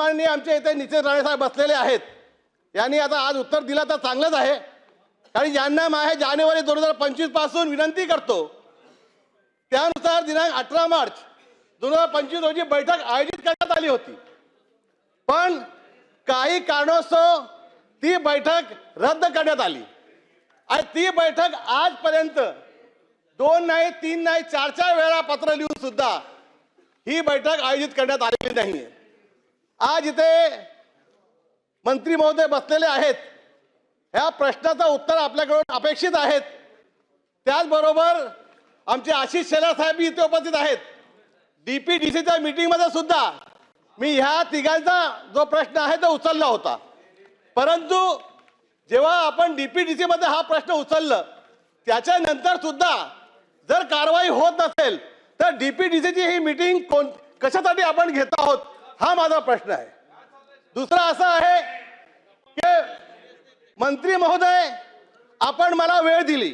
सन्माननीय आमच्या इथे नितेश राणेसाहेब बसलेले आहेत. यांनी आता आज उत्तर दिलं तर चांगलंच आहे. कारण यांना माझ्या जानेवारी दोन हजार पंचवीसपासून विनंती करतो त्यानुसार दिनांक अठरा मार्च दोन हजार पंचवीस रोजी बैठक आयोजित करण्यात आली होती. पण काही कारणास्तव ती बैठक रद्द करण्यात आली. आणि ती बैठक आजपर्यंत दोन नाही तीन नाही चार चार वेळा पत्र लिहून सुद्धा ही बैठक आयोजित करण्यात आलेली नाही आज इथे मंत्री महोदय बसलेले आहेत. ह्या प्रश्नाचं उत्तर आपल्याकडून अपेक्षित आहेत. त्याचबरोबर आमचे आशिष शेलार साहेब इथे उपस्थित आहेत. डी पी डी सीच्या मीटिंगमध्ये सुद्धा मी ह्या तिघांचा जो प्रश्न आहे तो उचलला होता. परंतु जेव्हा आपण डी पी डी सीमध्ये हा प्रश्न उचललं त्याच्यानंतर सुद्धा जर कारवाई होत नसेल तर डी पी डी सीची ही मीटिंग कोण कशासाठी आपण घेत आहोत? हा माझा प्रश्न आहे. दुसरा असा आहे की मंत्री महोदय आपण मला वेळ दिली.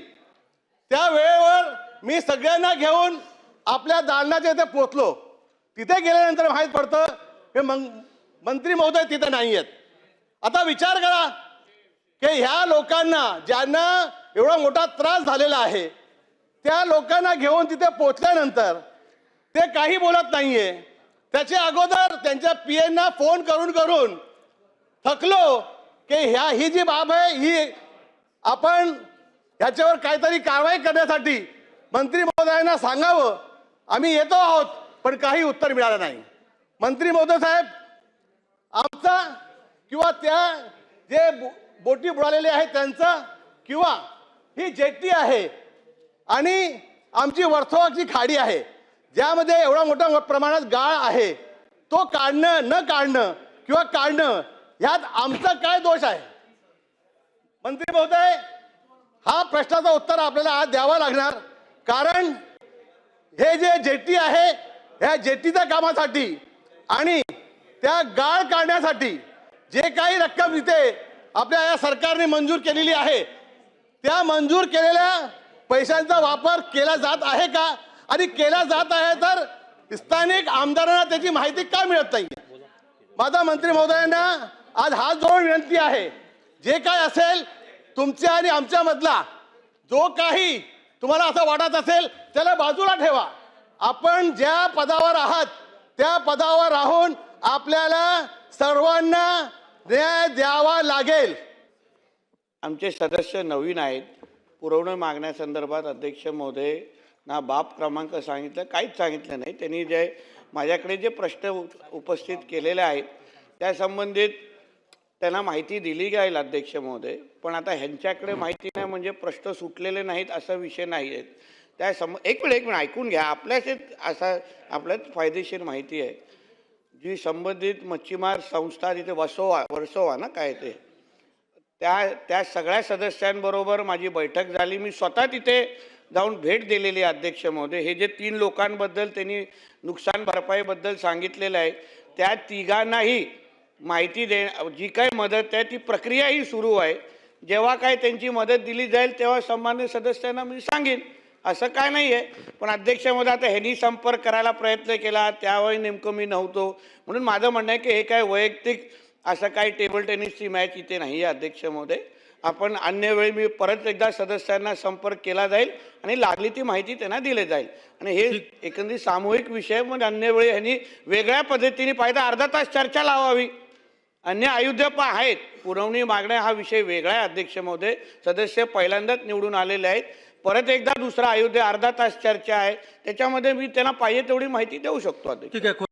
त्या वेळेवर मी सगळ्यांना घेऊन आपल्या दालनाच्या इथे पोचलो तिथे गेल्यानंतर माहीत पडतं हे मं मंत्री महोदय तिथे नाही आहेत. आता विचार करा की ह्या लोकांना ज्यांना एवढा मोठा त्रास झालेला आहे त्या लोकांना घेऊन तिथे पोचल्यानंतर ते काही बोलत नाही आहे त्याच्या अगोदर त्यांच्या पी एनना फोन करून करून थकलो की ह्या ही जी बाब आहे ही आपण ह्याच्यावर काहीतरी कारवाई करण्यासाठी मंत्री महोदयांना सांगावं. आम्ही येतो आहोत पण काही उत्तर मिळालं नाही. मंत्री महोदय साहेब आमचा किंवा त्या जे बो- बोटी बुडालेले आहेत त्यांचा किंवा ही जेट्टी आहे आणि आमची वर्सोवाची खाडी आहे. ज्यामध्ये एवढा मोठ्या प्रमाणात गाळ आहे तो काढणं न काढणं किंवा काढणं ह्यात आमचा काय दोष आहे? मंत्री महोदय हा प्रश्नाचं उत्तर आपल्याला आज द्यावा लागणार. कारण हे जे जेटी आहे ह्या जेटीच्या कामासाठी आणि त्या गाळ काढण्यासाठी जे काही रक्कम इथे आपल्या या सरकारने मंजूर केलेली आहे त्या मंजूर केलेल्या पैशांचा वापर केला जात आहे का? आणि केला जात आहे तर स्थानिक आमदारांना त्याची माहिती का मिळत नाही माझा मंत्री महोदयांना आज हात जोडून विनंती आहे जे काय असेल तुमच्या आणि आमच्यामधला जो काही तुम्हाला असं वाटत असेल त्याला बाजूला ठेवा. आपण ज्या पदावर आहात त्या पदावर राहून आपल्याला सर्वांना न्याय द्यावा लागेल. आमचे सदस्य नवीन आहेत. पुरवणी मागण्यासंदर्भात अध्यक्ष महोदय ना बाप क्रमांक सांगितलं काहीच सांगितलं नाही. त्यांनी जे माझ्याकडे जे प्रश्न उपस्थित केलेले आहेत त्या संबंधित त्यांना माहिती दिली जाईल अध्यक्ष महोदय. पण आता ह्यांच्याकडे माहिती नाही म्हणजे प्रश्न सुटलेले नाहीत असा विषय नाही आहेत त्या सम एक वेळ एक वेळ ऐकून घ्या. आपल्याच असा आपल्याच फायदेशीर माहिती आहे. जी संबंधित मच्छीमार संस्था तिथे वसोवा वर्सोवा ना काय ते? त्या त्या सगळ्या सदस्यांबरोबर माझी बैठक झाली. मी स्वतः तिथे जाऊन भेट दिलेली अध्यक्ष महोदय. हे जे तीन लोकांबद्दल त्यांनी नुकसान भरपाईबद्दल सांगितलेलं आहे त्या तिघांनाही माहिती दे जी काही मदत आहे ती प्रक्रियाही सुरू आहे. जेव्हा काय त्यांची मदत दिली जाईल तेव्हा सन्मान्य सदस्यांना मी सांगेन. असं काय नाही आहे पण अध्यक्ष महोदय आता ह्यांनी संपर्क करायला प्रयत्न केला. त्यावेळी नेमकं मी नव्हतो. म्हणून माझं म्हणणं आहे की हे काय वैयक्तिक असं काही टेबल टेनिसची मॅच इथे नाही आहे अध्यक्ष महोदय. आपण अन्य वेळी मी परत एकदा सदस्यांना संपर्क केला जाईल आणि लागली ती माहिती त्यांना दिली जाईल. आणि हे एकंदरीत सामूहिक विषय मग अन्य वेळी ह्यांनी वेगळ्या पद्धतीने पाहिजे अर्धा तास चर्चा लावावी. अन्य अयोध्या पण आहेत पुरवणी मागण्या हा विषय वेगळा आहे अध्यक्ष महोदय. सदस्य पहिल्यांदाच निवडून आलेले आहेत. परत एकदा दुसरा अयोध्या अर्धा तास चर्चा आहे. त्याच्यामध्ये मी त्यांना पाहिजे तेवढी माहिती देऊ शकतो अध्यक्ष.